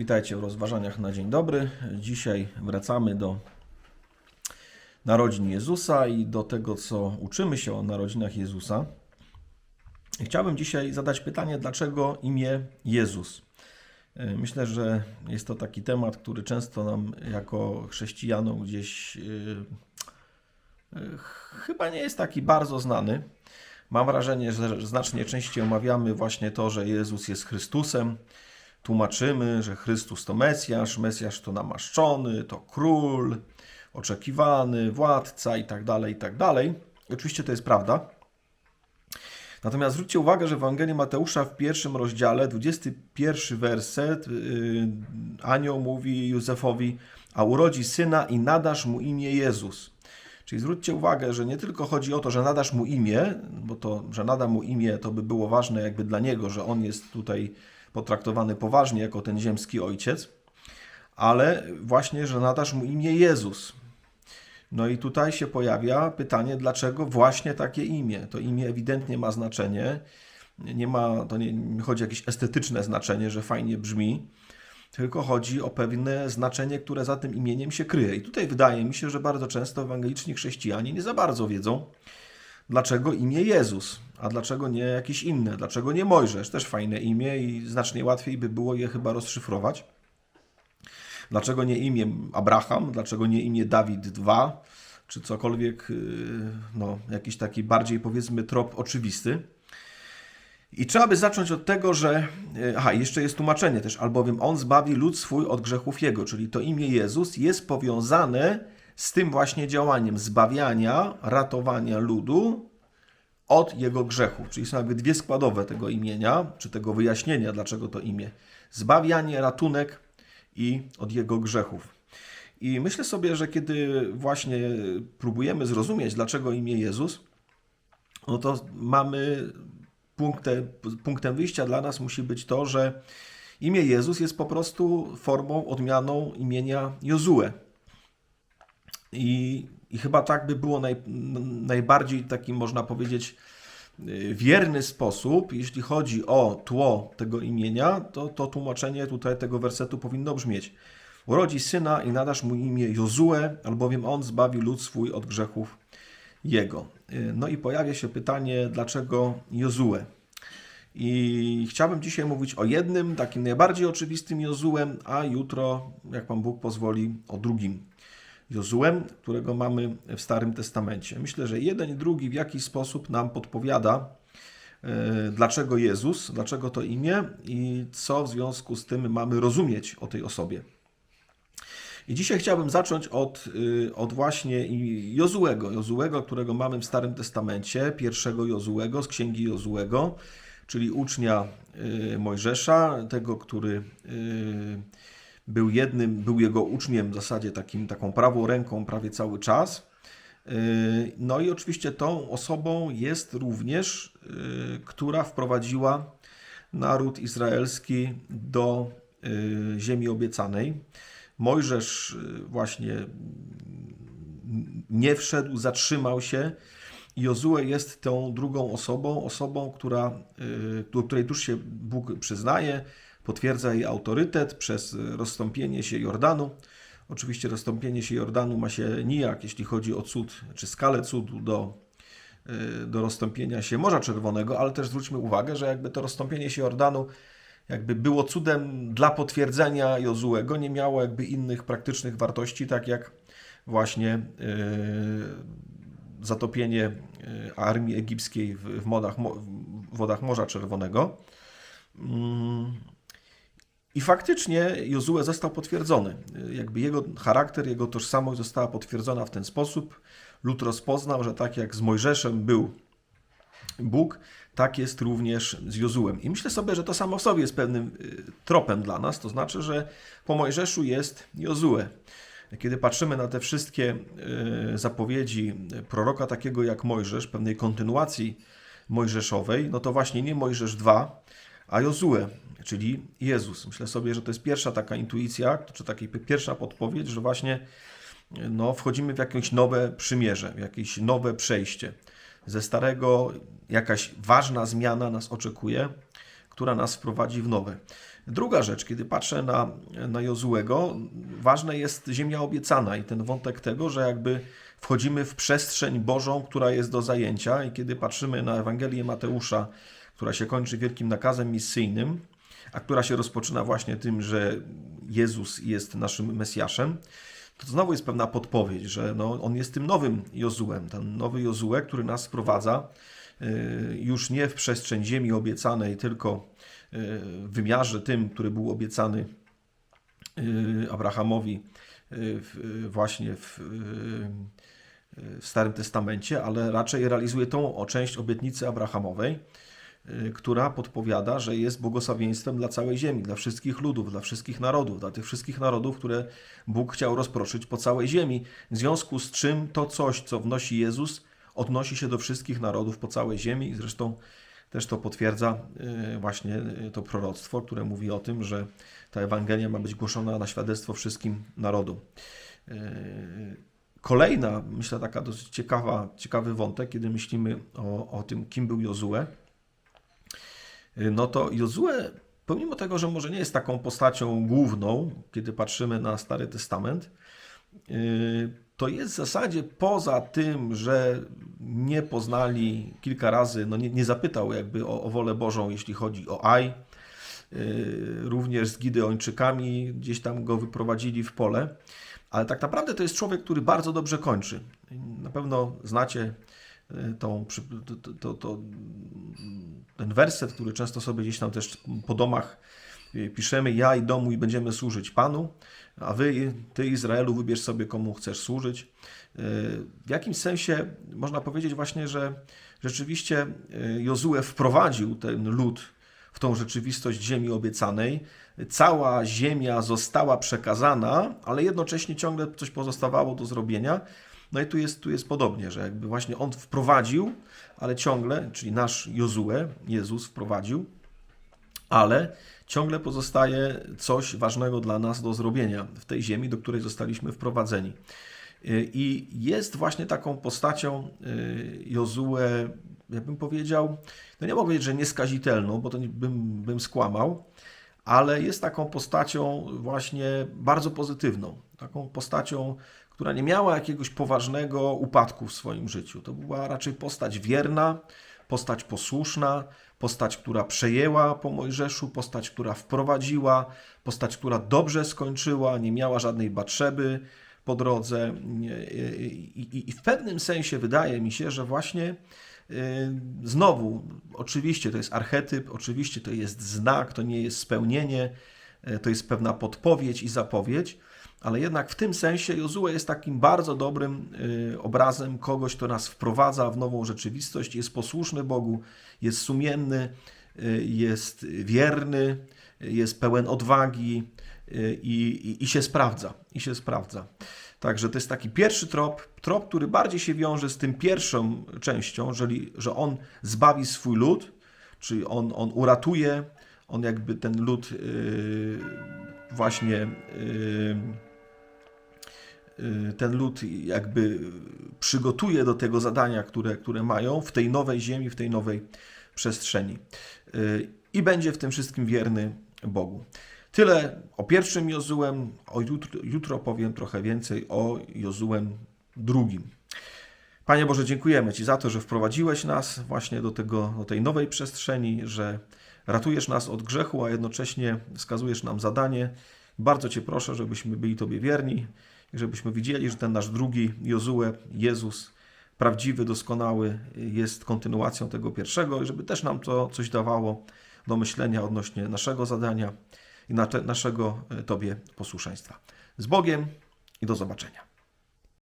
Witajcie w rozważaniach na dzień dobry. Dzisiaj wracamy do narodzin Jezusa i do tego, co uczymy się o narodzinach Jezusa. Chciałbym dzisiaj zadać pytanie, dlaczego imię Jezus? E, Myślę, że jest to taki temat, który często nam jako chrześcijanom gdzieś yy, yy, chyba nie jest taki bardzo znany. Mam wrażenie, że znacznie częściej omawiamy właśnie to, że Jezus jest Chrystusem. Tłumaczymy, że Chrystus to Mesjasz, Mesjasz to namaszczony, to król, oczekiwany, władca i tak dalej, i tak dalej. Oczywiście to jest prawda. Natomiast zwróćcie uwagę, że w Ewangelii Mateusza w pierwszym rozdziale, 21 werset, yy, anioł mówi Józefowi, a urodzi syna i nadasz mu imię Jezus. Czyli zwróćcie uwagę, że nie tylko chodzi o to, że nadasz mu imię, bo to, że nada mu imię, to by było ważne jakby dla niego, że on jest tutaj potraktowany poważnie jako ten ziemski ojciec, ale właśnie, że nadasz mu imię Jezus. No i tutaj się pojawia pytanie, dlaczego właśnie takie imię? To imię ewidentnie ma znaczenie. Nie ma, to nie, nie chodzi o jakieś estetyczne znaczenie, że fajnie brzmi, tylko chodzi o pewne znaczenie, które za tym imieniem się kryje. I tutaj wydaje mi się, że bardzo często ewangeliczni chrześcijanie nie za bardzo wiedzą, dlaczego imię Jezus, a dlaczego nie jakieś inne, dlaczego nie Mojżesz, też fajne imię i znacznie łatwiej by było je chyba rozszyfrować. Dlaczego nie imię Abraham, dlaczego nie imię Dawid II, czy cokolwiek, yy, no, jakiś taki bardziej powiedzmy trop oczywisty. I trzeba by zacząć od tego, że. yy, Aha, jeszcze jest tłumaczenie też, albowiem on zbawi lud swój od grzechów jego, czyli to imię Jezus jest powiązane z tym właśnie działaniem zbawiania, ratowania ludu od jego grzechów. Czyli są jakby dwie składowe tego imienia, czy tego wyjaśnienia, dlaczego to imię. Zbawianie, ratunek i od jego grzechów. I myślę sobie, że kiedy właśnie próbujemy zrozumieć, dlaczego imię Jezus, no to mamy punktem, punktem wyjścia dla nas musi być to, że imię Jezus jest po prostu formą, odmianą imienia Jozue. I, I chyba tak by było naj, najbardziej taki, można powiedzieć, y, wierny sposób, jeśli chodzi o tło tego imienia, to, to tłumaczenie tutaj tego wersetu powinno brzmieć. Urodzi syna i nadasz mu imię Jozue, albowiem on zbawi lud swój od grzechów jego. Y, No i pojawia się pytanie, dlaczego Jozue? I chciałbym dzisiaj mówić o jednym, takim najbardziej oczywistym Jozuem, a jutro, jak Pan Bóg pozwoli, o drugim Jozuem, którego mamy w Starym Testamencie. Myślę, że jeden i drugi w jakiś sposób nam podpowiada, e, dlaczego Jezus, dlaczego to imię i co w związku z tym mamy rozumieć o tej osobie. I dzisiaj chciałbym zacząć od, y, od właśnie Jozuego, Jozuego, którego mamy w Starym Testamencie, pierwszego Jozuego z księgi Jozuego, czyli ucznia y, Mojżesza, tego, który y, był jednym, był jego uczniem w zasadzie takim, taką prawą ręką prawie cały czas. Y, No i oczywiście tą osobą jest również, y, która wprowadziła naród izraelski do y, ziemi obiecanej. Mojżesz właśnie nie wszedł, zatrzymał się. Jozue jest tą drugą osobą, osobą, która, do której tuż się Bóg przyznaje, potwierdza jej autorytet przez rozstąpienie się Jordanu. Oczywiście rozstąpienie się Jordanu ma się nijak, jeśli chodzi o cud, czy skalę cudu do, y, do rozstąpienia się Morza Czerwonego, ale też zwróćmy uwagę, że jakby to rozstąpienie się Jordanu jakby było cudem dla potwierdzenia Jozuego, nie miało jakby innych praktycznych wartości, tak jak właśnie y, zatopienie y, armii egipskiej w, w, modach, mo- w wodach Morza Czerwonego. Mm. I faktycznie Jozue został potwierdzony. Jakby jego charakter, jego tożsamość została potwierdzona w ten sposób. Lud rozpoznał, że tak jak z Mojżeszem był Bóg, tak jest również z Jozułem. I myślę sobie, że to samo w sobie jest pewnym y, tropem dla nas, to znaczy, że po Mojżeszu jest Jozue. Kiedy patrzymy na te wszystkie y, zapowiedzi proroka takiego jak Mojżesz, pewnej kontynuacji mojżeszowej, no to właśnie nie Mojżesz 2, a Jozue, czyli Jezus. Myślę sobie, że to jest pierwsza taka intuicja, czy taka pierwsza podpowiedź, że właśnie no, wchodzimy w jakieś nowe przymierze, w jakieś nowe przejście. Ze starego jakaś ważna zmiana nas oczekuje, która nas wprowadzi w nowe. Druga rzecz, kiedy patrzę na, na Jozułego, ważna jest ziemia obiecana i ten wątek tego, że jakby wchodzimy w przestrzeń Bożą, która jest do zajęcia i kiedy patrzymy na Ewangelię Mateusza, która się kończy wielkim nakazem misyjnym, a która się rozpoczyna właśnie tym, że Jezus jest naszym Mesjaszem, to znowu jest pewna podpowiedź, że no, on jest tym nowym Jozułem, ten nowy Jozue, który nas wprowadza y, już nie w przestrzeń ziemi obiecanej, tylko y, w wymiarze tym, który był obiecany y, Abrahamowi właśnie w, w Starym Testamencie, ale raczej realizuje tą część obietnicy Abrahamowej, która podpowiada, że jest błogosławieństwem dla całej ziemi, dla wszystkich ludów, dla wszystkich narodów, dla tych wszystkich narodów, które Bóg chciał rozproszyć po całej ziemi. W związku z czym to coś, co wnosi Jezus, odnosi się do wszystkich narodów po całej ziemi i zresztą też to potwierdza właśnie to proroctwo, które mówi o tym, że ta Ewangelia ma być głoszona na świadectwo wszystkim narodom. Kolejna, myślę, taka dosyć ciekawa, ciekawy wątek, kiedy myślimy o, o tym, kim był Jozue, no to Jozue, pomimo tego, że może nie jest taką postacią główną, kiedy patrzymy na Stary Testament, to jest w zasadzie poza tym, że nie poznali kilka razy, no nie, nie zapytał jakby o, o wolę Bożą, jeśli chodzi o Aj, również z Gideończykami gdzieś tam go wyprowadzili w pole, ale tak naprawdę to jest człowiek, który bardzo dobrze kończy. Na pewno znacie tą, to, to, ten werset, który często sobie gdzieś tam też po domach piszemy, ja i domu i będziemy służyć Panu, a wy, ty Izraelu, wybierz sobie komu chcesz służyć. W jakimś sensie można powiedzieć właśnie, że rzeczywiście Jozue wprowadził ten lud w tą rzeczywistość ziemi obiecanej. Cała ziemia została przekazana, ale jednocześnie ciągle coś pozostawało do zrobienia. No i tu jest, tu jest podobnie, że jakby właśnie on wprowadził, ale ciągle, czyli nasz Jozue, Jezus wprowadził, ale ciągle pozostaje coś ważnego dla nas do zrobienia w tej ziemi, do której zostaliśmy wprowadzeni. I jest właśnie taką postacią y, Jozue, ja bym powiedział, no nie mogę powiedzieć, że nieskazitelną, bo to bym, bym skłamał, ale jest taką postacią właśnie bardzo pozytywną. Taką postacią, która nie miała jakiegoś poważnego upadku w swoim życiu. To była raczej postać wierna, postać posłuszna, postać, która przejęła po Mojżeszu, postać, która wprowadziła, postać, która dobrze skończyła, nie miała żadnej batrzeby po drodze. I, w pewnym sensie wydaje mi się, że właśnie y, znowu, oczywiście to jest archetyp, oczywiście to jest znak, to nie jest spełnienie, y, to jest pewna podpowiedź i zapowiedź, ale jednak w tym sensie Jozue jest takim bardzo dobrym y, obrazem kogoś, kto nas wprowadza w nową rzeczywistość, jest posłuszny Bogu, jest sumienny, y, jest wierny, jest pełen odwagi y, i, i, i się sprawdza. I się sprawdza. Także to jest taki pierwszy trop, trop, który bardziej się wiąże z tym pierwszą częścią, jeżeli, że on zbawi swój lud, czyli on, on uratuje, on jakby ten lud yy, właśnie yy, ten lud jakby przygotuje do tego zadania, które, które mają w tej nowej ziemi, w tej nowej przestrzeni. Y, I będzie w tym wszystkim wierny Bogu. Tyle o pierwszym Jozułem, o jutro, jutro powiem trochę więcej o Jozułem drugim. Panie Boże, dziękujemy Ci za to, że wprowadziłeś nas właśnie do, tego, do tej nowej przestrzeni, że ratujesz nas od grzechu, a jednocześnie wskazujesz nam zadanie. Bardzo Cię proszę, żebyśmy byli Tobie wierni, żebyśmy widzieli, że ten nasz drugi Jozue, Jezus, prawdziwy, doskonały, jest kontynuacją tego pierwszego i żeby też nam to coś dawało do myślenia odnośnie naszego zadania i naszego e, Tobie posłuszeństwa. Z Bogiem i do zobaczenia.